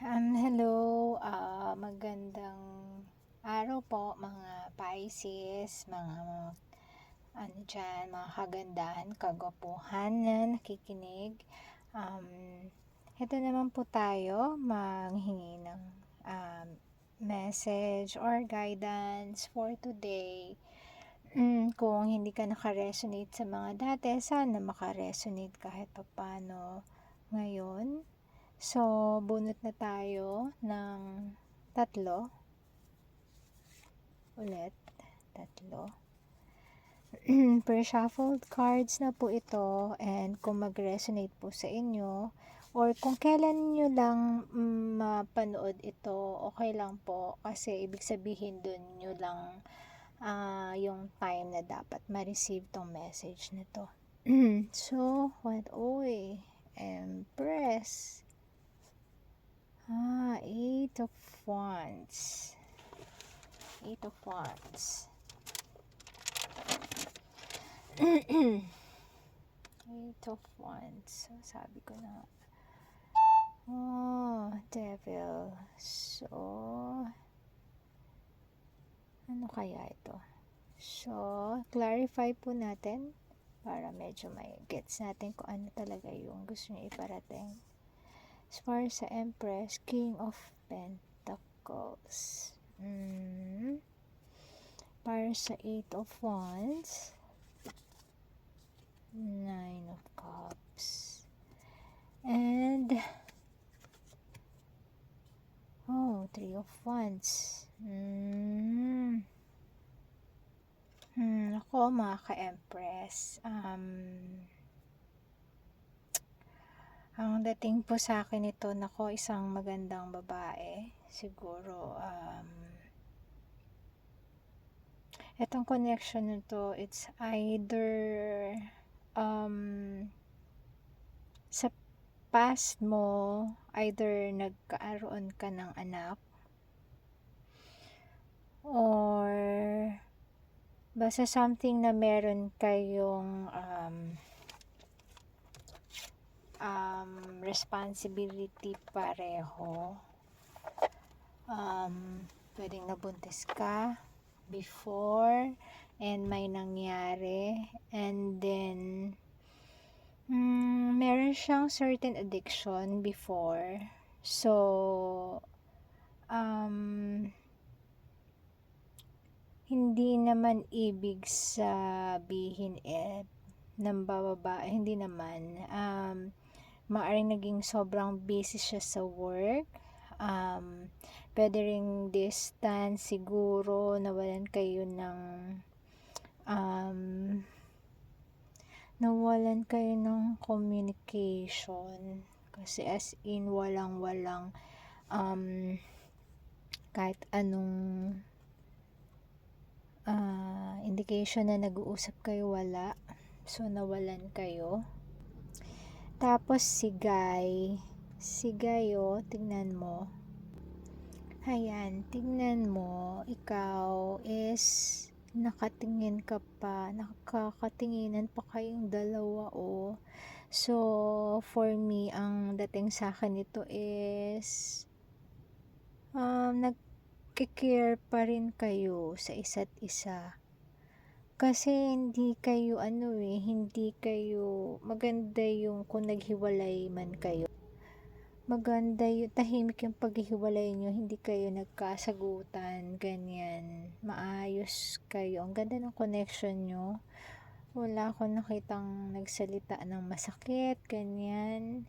Um, hello, ah, magandang araw po mga Pisces, mga ano dyan, mga kagandahan, kagwapuhan na nakikinig. Um, ito naman po tayo manghingi ng um, message or guidance for today. Mm, kung hindi ka nakaresonate sa mga dati, sana makaresonate kahit papano ngayon. So, bunot na tayo ng tatlo. Ulit, tatlo. per shuffled cards na po ito and kung mag-resonate po sa inyo or kung kailan nyo lang mm, mapanood ito, okay lang po kasi ibig sabihin dun nyo lang ah, yung time na dapat ma-receive tong message na to. so, what oy? Empress. Ah, Eight of Wands. Eight of Wands. Eight of Wands. So, sabi ko na. Oh, Devil. So, ano kaya ito? So, clarify po natin para medyo may gets natin kung ano talaga yung gusto niya iparating. As far sa Empress, King of Pentacles. Mm. Para sa Eight of Wands, Nine of Cups. And, oh, Three of Wands. Mm. Hmm, ako mga ka-empress, um, ang dating po sa akin ito, nako, isang magandang babae. Siguro, um, itong connection nito, it's either, um, sa past mo, either nagkaaroon ka ng anak, or, basta something na meron kayong, um, um, responsibility pareho. Um, pwedeng nabuntis ka before and may nangyari. And then mm, meron siyang certain addiction before. So um, hindi naman ibig sabihin eh ng bababa, hindi naman. Um, maaring naging sobrang busy siya sa work. Um, pwede ring distance siguro, nawalan kayo ng um, nawalan kayo ng communication. Kasi as in, walang-walang um, kahit anong uh, indication na nag-uusap kayo, wala. So, nawalan kayo. Tapos si Guy, si Guy oh, tingnan mo. Ayan, tingnan mo, ikaw is nakatingin ka pa, nakakatinginan pa kayong dalawa oh. So, for me, ang dating sa akin ito is um, nagkikare pa rin kayo sa isa't isa kasi hindi kayo ano eh, hindi kayo maganda yung kung naghiwalay man kayo. Maganda yung tahimik yung paghihiwalay nyo, hindi kayo nagkasagutan, ganyan. Maayos kayo. Ang ganda ng connection nyo. Wala akong nakitang nagsalita ng masakit, ganyan.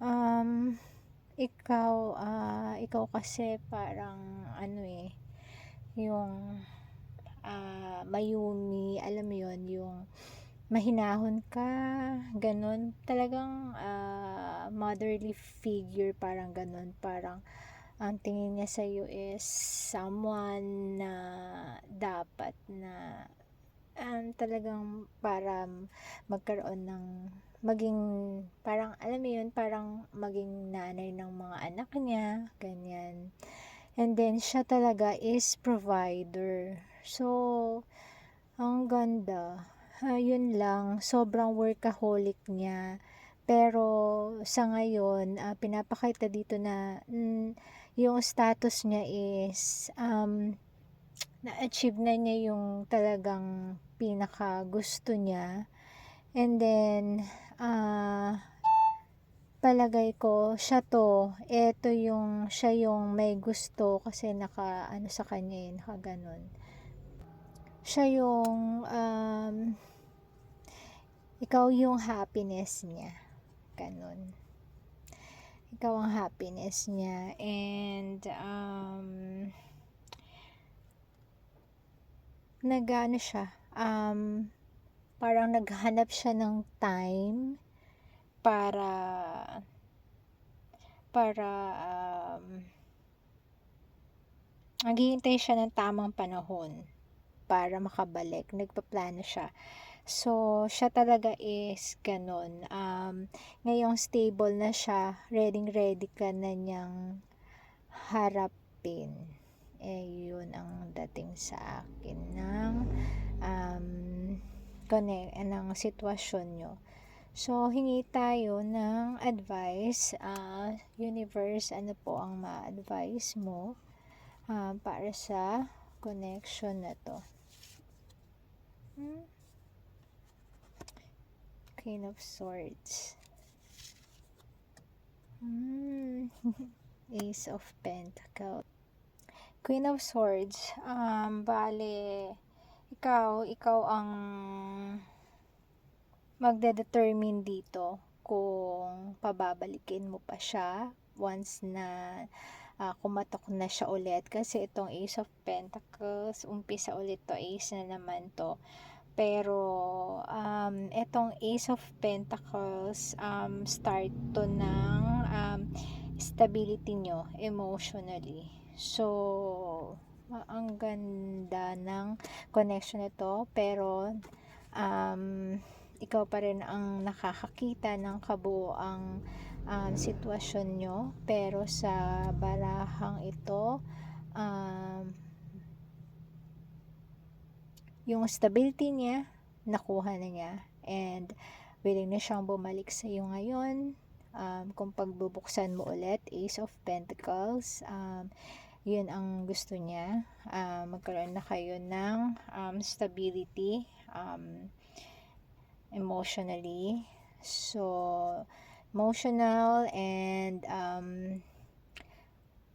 Um, ikaw, uh, ikaw kasi parang ano eh, yung uh, mayumi, alam mo yon yung mahinahon ka, ganun. Talagang uh, motherly figure, parang ganun. Parang ang tingin niya sa iyo is someone na dapat na um, talagang para magkaroon ng maging parang alam mo yun parang maging nanay ng mga anak niya ganyan and then siya talaga is provider So, ang ganda. Uh, yun lang, sobrang workaholic niya. Pero sa ngayon, ah, pinapakita dito na mm, yung status niya is um, na-achieve na niya yung talagang pinaka gusto niya. And then, ah, palagay ko, siya to, eto yung, siya yung may gusto kasi naka, ano sa kanya yun, naka ganun. Siya yung, um, ikaw yung happiness niya. Ganun. Ikaw ang happiness niya. And, um, nag-ano siya, um, parang naghanap siya ng time para para um, naghihintay siya ng tamang panahon para makabalik. Nagpaplano siya. So, siya talaga is ganun. Um, ngayong stable na siya, ready ready ka na niyang harapin. Eh, yun ang dating sa akin ng um, connect, ng sitwasyon nyo. So, hingi tayo ng advice. Uh, universe, ano po ang ma-advise mo uh, para sa connection na to. Hmm? Queen of Swords. Hmm. Ace of Pentacles. Queen of Swords. Um, bale, ikaw, ikaw ang magde-determine dito kung pababalikin mo pa siya once na uh, kumatok na siya ulit. Kasi itong Ace of Pentacles umpisa ulit to Ace na naman to. Pero um, itong Ace of Pentacles um, start to ng um, stability nyo emotionally. So ang ganda ng connection nito. Pero um, ikaw pa rin ang nakakakita ng kabuoang um, sitwasyon nyo. Pero sa barahang ito um, yung stability niya nakuha na niya. And willing na siyang bumalik sa iyo ngayon. Um, kung pagbubuksan mo ulit Ace of Pentacles um, yun ang gusto niya. Uh, magkaroon na kayo ng um, stability. Um, emotionally so emotional and um,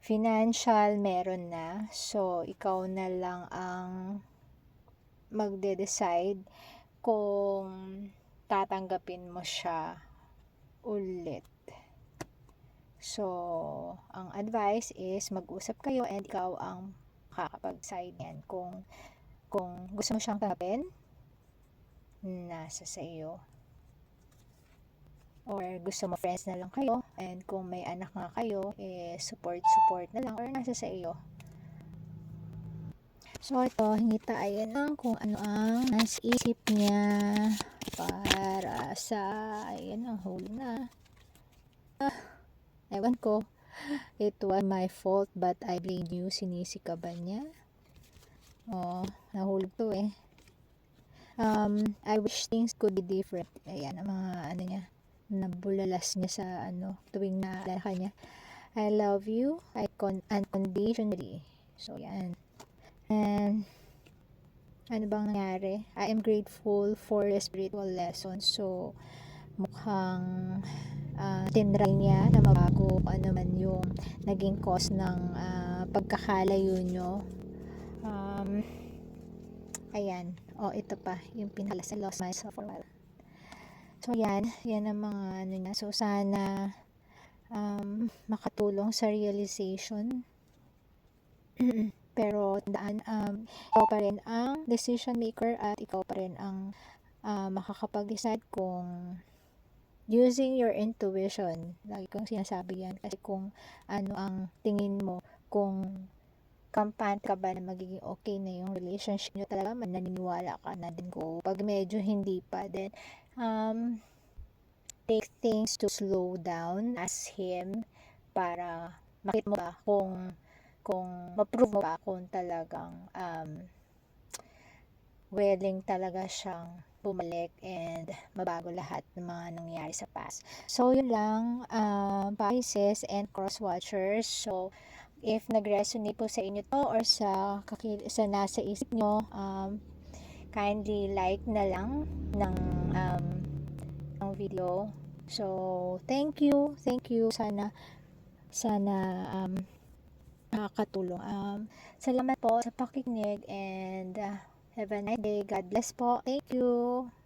financial meron na so ikaw na lang ang magde-decide kung tatanggapin mo siya ulit. So, ang advice is mag-usap kayo and ikaw ang kakapag-side yan. Kung, kung gusto mo siyang tanggapin, nasa sa iyo. Or gusto mo friends na lang kayo and kung may anak nga kayo, eh, support, support na lang or nasa sa iyo. So, ito, hingi tayo ng kung ano ang nasa isip niya para sa, ayan, ang huli na. Ah, ewan ko. It was my fault but I blame you. Sinisi ka ba niya? Oh, nahulog to eh. Um, I wish things could be different. Ayan, ang mga ano niya, nabulalas niya sa ano, tuwing na ka niya. I love you, I con unconditionally. So, yan. And, ano bang nangyari? I am grateful for the spiritual lesson. So, mukhang uh, tinry niya na mabago ano man yung naging cause ng uh, pagkakalayo nyo. Um, ayan. O, oh, ito pa. Yung pinala sa lost myself for a. So, yan. Yan ang mga ano niya. So, sana um, makatulong sa realization pero tandaan, um, ikaw pa rin ang decision maker at ikaw pa rin ang uh, makakapag-decide kung using your intuition. Lagi kong sinasabi yan. Kasi kung ano ang tingin mo, kung kampante ka ba na magiging okay na yung relationship nyo talaga, man naniniwala ka na din ko. Pag medyo hindi pa, then um, take things to slow down as him para makita mo ba kung kung ma-prove mo ba kung talagang um, willing talaga siyang bumalik and mabago lahat ng mga nangyari sa past. So, yun lang, um, Pisces and cross-watchers. So, if nag-resonate po sa inyo to or sa, sa nasa isip nyo, um, kindly like na lang ng, um, ng video. So, thank you, thank you. Sana, sana, um, nakakatulong. Um, salamat po sa pakikinig and uh, have a nice day. God bless po. Thank you.